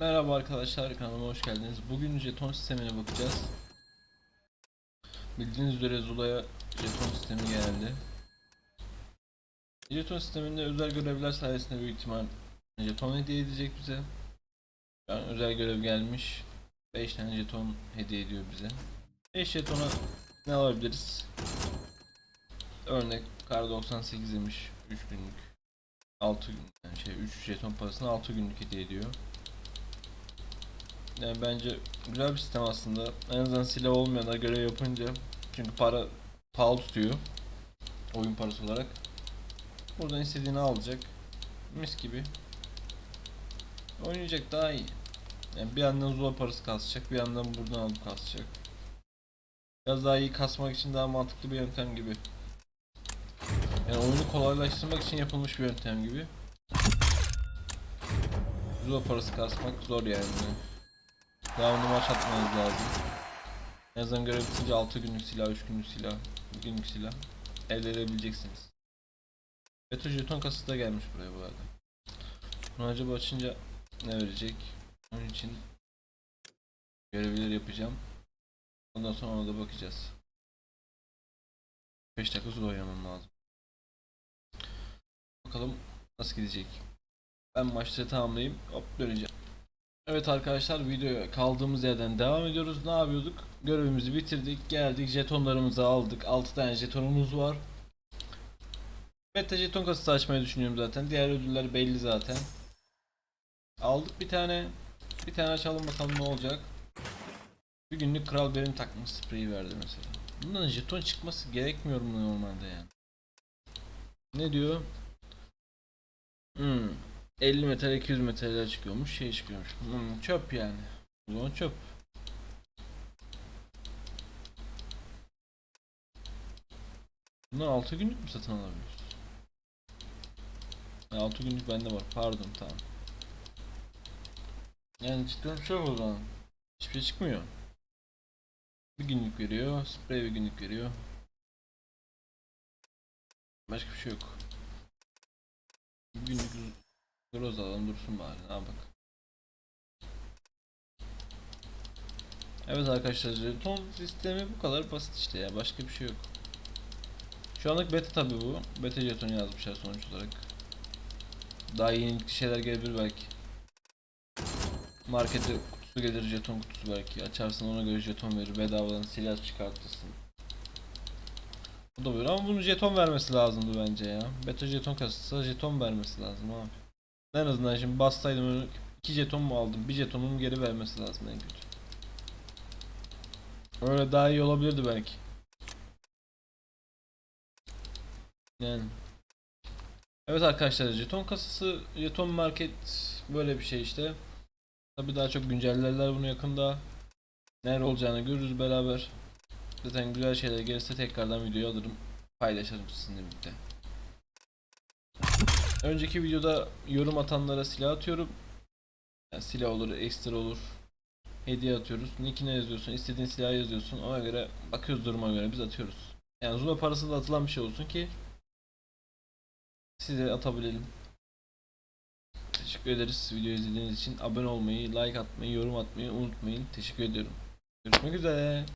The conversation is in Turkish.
Merhaba arkadaşlar kanalıma hoş geldiniz. Bugün jeton sistemine bakacağız. Bildiğiniz üzere Zula'ya jeton sistemi geldi. Jeton sisteminde özel görevler sayesinde büyük ihtimal jeton hediye edecek bize. Yani özel görev gelmiş. 5 tane jeton hediye ediyor bize. 5 jetona ne alabiliriz? Örnek kar 98 demiş 3 günlük. 6 gün yani şey 3 jeton parasını 6 günlük hediye ediyor. Yani bence güzel bir sistem aslında. En azından silah olmayana göre yapınca çünkü para pahalı tutuyor. Oyun parası olarak. Buradan istediğini alacak. Mis gibi. Oynayacak daha iyi. Yani bir yandan zor parası kasacak, bir yandan buradan alıp kasacak. Biraz daha iyi kasmak için daha mantıklı bir yöntem gibi. Yani oyunu kolaylaştırmak için yapılmış bir yöntem gibi. Zor parası kasmak zor yani. Devamlı maç atmanız lazım. En azından görev bitince 6 günlük silah, 3 günlük silah, 1 günlük silah elde edebileceksiniz. Beto jeton kasası da gelmiş buraya bu arada. Bunu acaba açınca ne verecek? Onun için görevleri yapacağım. Ondan sonra ona da bakacağız. 5 dakika sonra oynamam lazım. Bakalım nasıl gidecek. Ben maçları tamamlayayım. Hop döneceğim. Evet arkadaşlar videoya kaldığımız yerden devam ediyoruz. Ne yapıyorduk? Görevimizi bitirdik. Geldik jetonlarımızı aldık. 6 tane jetonumuz var. Beta jeton kasası açmayı düşünüyorum zaten. Diğer ödüller belli zaten. Aldık bir tane. Bir tane açalım bakalım ne olacak. Bir günlük kral benim takma spreyi verdi mesela. Bundan jeton çıkması gerekmiyor mu normalde yani? Ne diyor? Hmm. 50 metre 200 metreler çıkıyormuş şey çıkıyormuş. Hmm, çöp yani. O zaman çöp. Bunlar 6 günlük mü satın alabiliyoruz? 6 günlük bende var. Pardon tamam. Yani cidden çöp o zaman. Hiçbir şey çıkmıyor. Bir günlük veriyor. Sprey bir günlük veriyor. Başka bir şey yok. Bir günlük Groz alalım dursun bari ne bak. Evet arkadaşlar jeton sistemi bu kadar basit işte ya başka bir şey yok. Şu anlık beta tabi bu. Beta jeton yazmışlar sonuç olarak. Daha yeni şeyler gelebilir belki. Markete kutusu gelir jeton kutusu belki. Açarsın ona göre jeton verir. Bedavadan silah çıkartırsın. Bu da böyle ama bunun jeton vermesi lazımdı bence ya. Beta jeton kasası jeton vermesi lazım abi. En azından şimdi bassaydım öyle iki jeton mu aldım? Bir jetonumu geri vermesi lazım en kötü. Öyle daha iyi olabilirdi belki. Yani. Evet arkadaşlar jeton kasası, jeton market böyle bir şey işte. Tabi daha çok güncellerler bunu yakında. Nerede olacağını görürüz beraber. Zaten güzel şeyler gelirse tekrardan videoyu alırım. Paylaşırım sizinle birlikte. Önceki videoda yorum atanlara silah atıyorum. Yani silah olur, ekstra olur. Hediye atıyoruz. Nick'ine yazıyorsun, istediğin silahı yazıyorsun. Ona göre bakıyoruz duruma göre biz atıyoruz. Yani Zula parası da atılan bir şey olsun ki size atabilelim. Teşekkür ederiz video izlediğiniz için. Abone olmayı, like atmayı, yorum atmayı unutmayın. Teşekkür ediyorum. Görüşmek üzere.